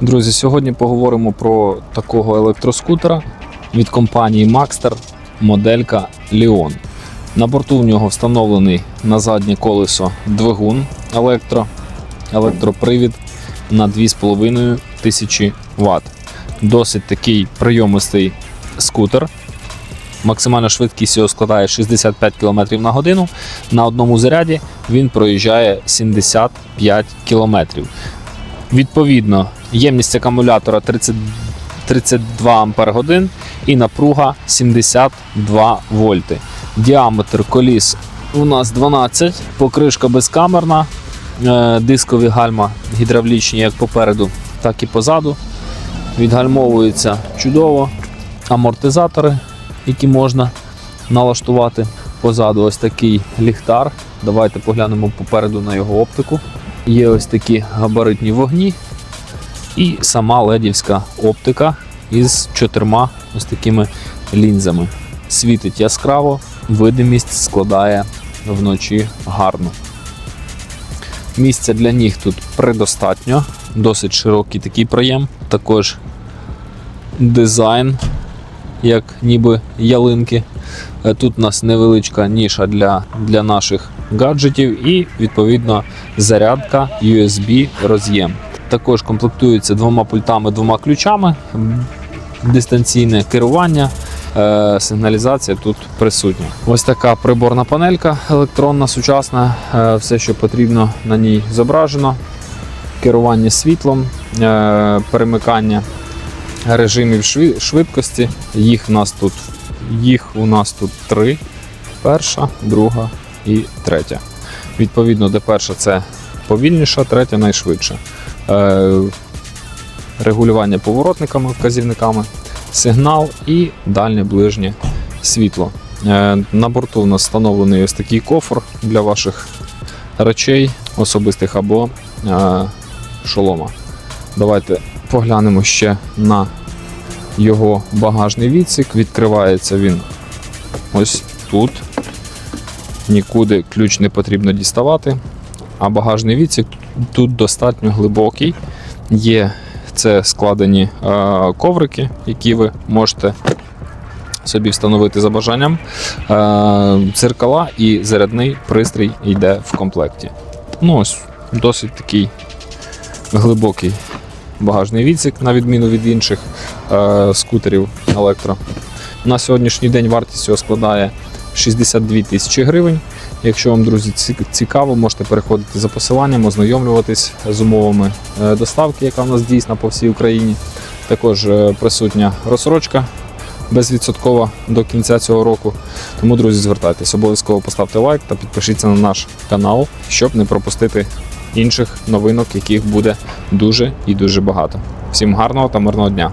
Друзі, сьогодні поговоримо про такого електроскутера від компанії Maxter моделька Leon. На борту в нього встановлений на заднє колесо двигун електро, електропривід на 2,5 тисячі Вт. Досить такий прийомистий скутер. Максимальна швидкість його складає 65 км на годину. На одному заряді він проїжджає 75 км. Відповідно, ємність акумулятора 30, 32 Ампер годин і напруга 72 вольти. Діаметр коліс у нас 12, покришка безкамерна, е, дискові гальма гідравлічні як попереду, так і позаду. Відгальмовується чудово. Амортизатори, які можна налаштувати позаду. Ось такий ліхтар. Давайте поглянемо попереду на його оптику. Є ось такі габаритні вогні і сама ледівська оптика із чотирма ось такими лінзами. Світить яскраво, видимість складає вночі гарно. Місця для ніг тут предостатньо, досить широкий такий проєм. Також дизайн, як ніби ялинки. Е, Тут у нас невеличка ніша для, для наших гаджетів і відповідно зарядка USB роз'єм. Також комплектується двома пультами, двома ключами, дистанційне керування. е, Сигналізація тут присутня. Ось така приборна панелька електронна, сучасна. е, Все, що потрібно на ній зображено. Керування світлом, е, перемикання режимів швидкості. Їх у нас тут, їх у нас тут три: перша, друга і третя. Відповідно, де перша це повільніша, третя найшвидша. Е, регулювання поворотниками, вказівниками, сигнал і дальнє ближнє світло. Е, на борту у нас встановлений ось такий кофр для ваших речей, особистих або е, шолома. Давайте поглянемо ще на його багажний відсік. Відкривається він ось тут. Нікуди ключ не потрібно діставати. А багажний відсік тут достатньо глибокий. Є це складені е, коврики, які ви можете собі встановити за бажанням. Е, дзеркала і зарядний пристрій йде в комплекті. Ну ось досить такий глибокий багажний відсік, на відміну від інших е, скутерів електро. На сьогоднішній день вартість його складає 62 тисячі гривень. Якщо вам, друзі, цікаво, можете переходити за посиланням, ознайомлюватись з умовами е, доставки, яка в нас дійсна по всій Україні. Також е, присутня розсрочка безвідсоткова до кінця цього року. Тому, друзі, звертайтесь, обов'язково поставте лайк та підпишіться на наш канал, щоб не пропустити інших новинок, яких буде дуже і дуже багато. Всім гарного та мирного дня!